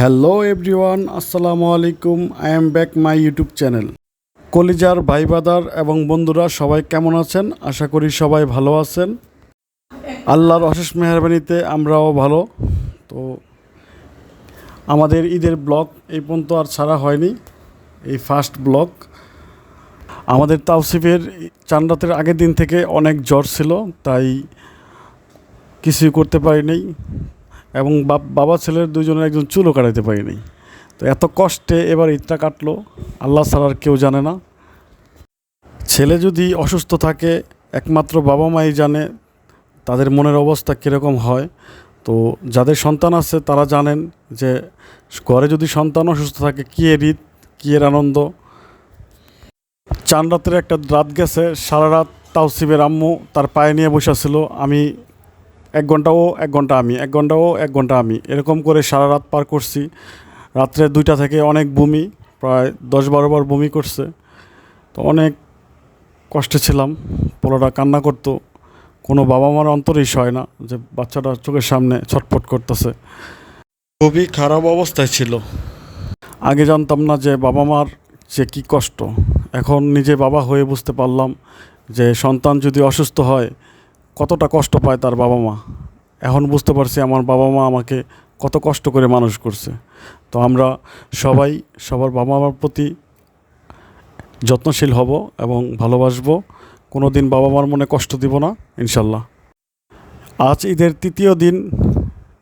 Hello everyone আসসালামু আলাইকুম I am back my YouTube channel কলিজার ভাই বাদার এবং বন্ধুরা সবাই কেমন আছেন? আশা করি সবাই ভালো আছেন। আল্লাহর অশেষ মেহরবানিতে আমরাও ভালো। তো আমাদের ঈদের ব্লগ এই পর্যন্ত আর ছাড়া হয়নি। এই ফার্স্ট ব্লগ। আমাদের তাওসিফের চান্দাতের আগের দিন থেকে অনেক জ্বর ছিল, তাই কিছুই করতে পারিনি। এবং বাবা ছেলের দুজনের একজন চুলও কাটাতে পারিনি। তো এত কষ্টে এবার ঈদটা কাটলো, আল্লাহ ছাড়ার কেউ জানে না। ছেলে যদি অসুস্থ থাকে, একমাত্র বাবা মাই জানে তাদের মনের অবস্থা কীরকম হয়। তো যাদের সন্তান আছে, তারা জানেন যে ঘরে যদি সন্তান অসুস্থ থাকে, কী এর ঈদ কী এর আনন্দ। চান রাতের একটা রাত গেছে, সারা রাত তাওসিবের আম্মু তার পায়ে নিয়ে বসেছিল আমি এক ঘণ্টা ও এক ঘণ্টা আমি, এক ঘণ্টা ও এক ঘণ্টা আমি। এরকম করে সারা রাত পার করছি। রাত্রে দুইটা থেকে অনেক বমি, প্রায় দশ বারো বার বমি করছে। তো অনেক কষ্টে ছিলাম। পোলাটা কান্না করতো। কোনো বাবা মার অন্তরেই সয় না যে বাচ্চাটা চোখের সামনে ছটফট করতেছে। খুবই খারাপ অবস্থায় ছিল। আগে জানতাম না যে বাবা মার যে কী কষ্ট। এখন নিজে বাবা হয়ে বুঝতে পারলাম যে সন্তান যদি অসুস্থ হয় কতটা কষ্ট পায় তার বাবা মা? এখন বুঝতে পারছি আমার বাবা মা আমাকে কত কষ্ট করে মানুষ করছে। তো আমরা সবাই, সবার বাবা মার প্রতি যত্নশীল হব এবং ভালোবাসবো। কোনো দিন বাবা মার মনে কষ্ট দিব না, ইনশাল্লাহ। আজ ঈদের তৃতীয় দিন,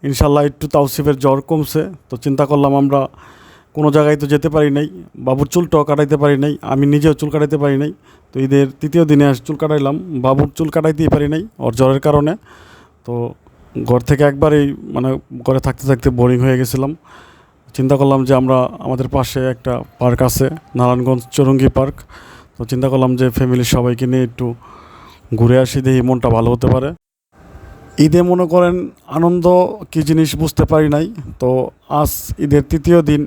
ইনশাল্লাহ একটু তাওসিফের জ্বর কমছে। তো চিন্তা করলাম আমরা কোনো জায়গায় তো যেতে পারি নাই। বাবুর চুলটাও কাটাইতে পারি নাই। আমি নিজেও চুল কাটাইতে পারি নাই। তো ঈদের তৃতীয় দিনে চুল কাটাইলাম। বাবুর চুল কাটাইতেই পারি নাই, ওর জ্বরের কারণে। তো ঘর থেকে একবারেই মানে ঘরে থাকতে থাকতে বোরিং হয়ে গেছিলাম। চিন্তা করলাম যে আমরা আমাদের পাশে একটা পার্ক আছে, নারায়ণগঞ্জ চৌরঙ্গি পার্ক। তো চিন্তা করলাম যে ফ্যামিলির সবাইকে নিয়ে একটু ঘুরে আসি, দেখি মনটা ভালো হতে পারে। ঈদে মনে করেন আনন্দ কী জিনিস বুঝতে পারি নাই। তো আজ ঈদের তৃতীয় দিন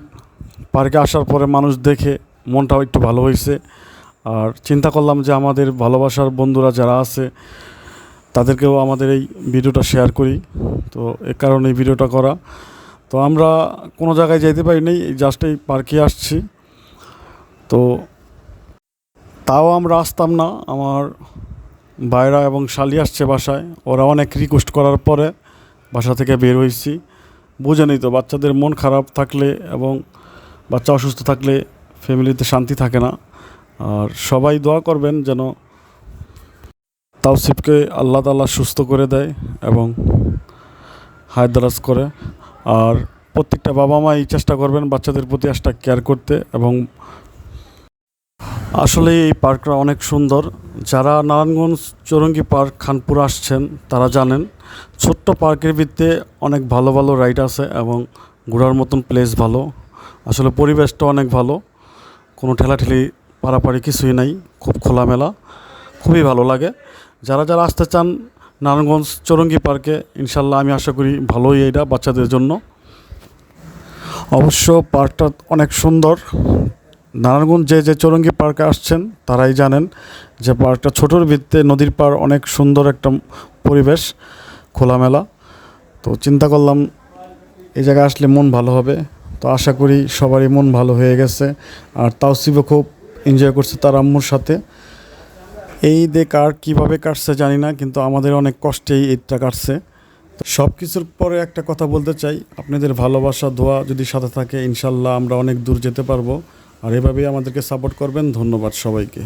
পার্কে আসার পরে মানুষ দেখে মনটাও একটু ভালো হয়েছে। আর চিন্তা করলাম যে আমাদের ভালোবাসার বন্ধুরা যারা আছে, তাদেরকেও আমাদের এই ভিডিওটা শেয়ার করি। তো এ কারণে এই ভিডিওটা করা। তো আমরা কোনো জায়গায় যাইতে পারি নাই জাস্ট এই পার্কে আসছি। তো তাও আমরা আসতাম না। আমার বাইরা এবং শালি আসছে বাসায়। ওরা অনেক রিকোয়েস্ট করার পরে বাসা থেকে বের হয়েছি। বুঝেনি তো, বাচ্চাদের মন খারাপ থাকলে এবং বাচ্চা অসুস্থ থাকলে ফ্যামিলিতে শান্তি থাকে না। আর সবাই দোয়া করবেন যেন তাওসিফকে আল্লাহ তাল্লাহ সুস্থ করে দেয় এবং হায়দারাজ করে। আর প্রত্যেকটা বাবা মা এই চেষ্টা করবেন বাচ্চাদের প্রতি একটা কেয়ার করতে এবং আসলে এই পার্কটা অনেক সুন্দর। যারা নারায়ণগঞ্জ চৌরঙ্গি পার্ক খানপুর আসছেন, তারা জানেন ছোট্ট পার্কের ভিত্তিতে অনেক ভালো ভালো রাইড আছে এবং ঘোরার মতন প্লেস ভালো। আসলে পরিবেশটা অনেক ভালো। কোনো ঠেলাঠেলি পারাপাড়ি কিছুই নাই, খুব খোলামেলা, খুবই ভালো লাগে। যারা যারা আসতে চান নারায়ণগঞ্জ চৌরঙ্গি পার্কে, ইনশাল্লাহ আমি আশা করি ভালোই এটা বাচ্চাদের জন্য। অবশ্য পার্কটা অনেক সুন্দর। নারায়ণগঞ্জ যে যে চৌরঙ্গি পার্কে আসছেন, তারাই জানেন যে পার্কটা ছোটোর ভিত্তে নদীর পার অনেক সুন্দর একটা পরিবেশ, খোলামেলা। তো চিন্তা করলাম, এই জায়গায় আসলে মন ভালো হবে। তো আশা করি সবারই মন ভালো হয়ে গেছে। আর তাওসিবও খুব এনজয় করছে তার আম্মুর সাথে। এই ঈদে কার কীভাবে কাটছে জানি না, কিন্তু আমাদের অনেক কষ্টেই ঈদটা কাটছে। সব কিছুর পরে একটা কথা বলতে চাই, আপনাদের ভালোবাসা, দোয়া যদি সাথে থাকে, ইনশাল্লাহ আমরা অনেক দূর যেতে পারব। আর এভাবেই আমাদেরকে সাপোর্ট করবেন। ধন্যবাদ সবাইকে।